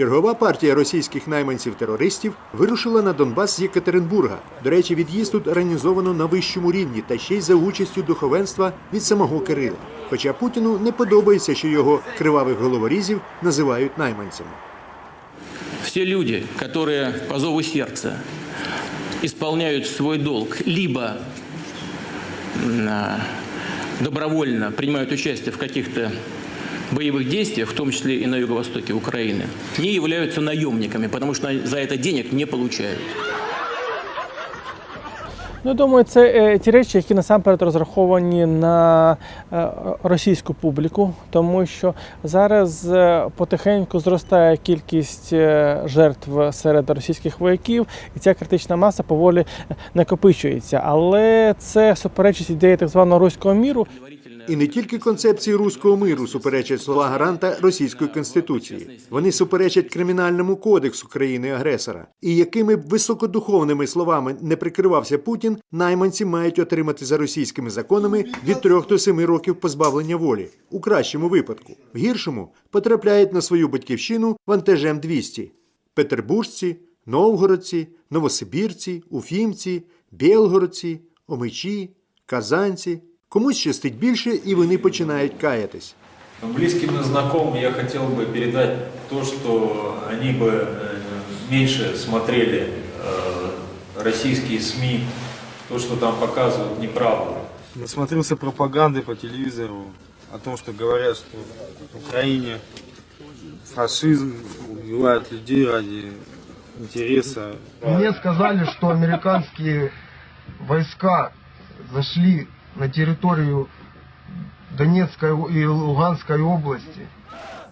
Чергова партія російських найманців-терористів вирушила на Донбас з Єкатеринбурга. До речі, від'їзд тут організовано на вищому рівні та ще й за участю духовенства від самого Кирила. Хоча Путіну не подобається, що його кривавих головорізів називають найманцями. Все люди, которые по зову сердца исполняют свой долг, либо добровольно принимают участие в каких-то боевых действиях, в том числе и на юго-востоке Украины, не являются наемниками, потому что за это денег не получают. Ну, думаю, це е, ті речі, які насамперед розраховані на е, російську публіку, тому що зараз е, потихеньку зростає кількість е, жертв серед російських вояків, і ця критична маса поволі накопичується. Але це суперечить ідеї так званого руського міру. І не тільки концепції руського миру суперечать слова гаранта російської конституції. Вони суперечать кримінальному кодексу країни-агресора. І якими б високодуховними словами не прикривався Путін, найманці мають отримати за російськими законами від 3 до 7 років позбавлення волі. У кращому випадку, в гіршому потрапляють на свою батьківщину вантажем 200. Петербуржці, новгородці, новосибірці, уфімці, білгородці, омичі, казанці. Комусь щастить більше, і вони починають каятись. Близким и знакомым я хотел бы передать то, что они бы э, меньше смотрели э, российские СМИ, то, что там показывают неправду. Насмотрелся пропаганды по телевизору о том, что говорят, что в Украине фашизм, убивают людей ради интереса. Мне сказали, что американские войска зашли на территорию Донецкой и Луганской области.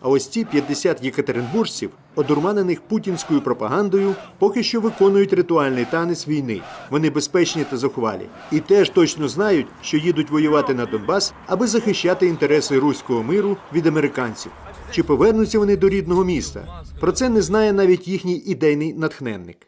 А ось ці 50 єкатеринбуржців, одурманених путінською пропагандою, поки що виконують ритуальний танець війни. Вони безпечні та зухвалі. І теж точно знають, що їдуть воювати на Донбас, аби захищати інтереси руського миру від американців. Чи повернуться вони до рідного міста? Про це не знає навіть їхній ідейний натхненник.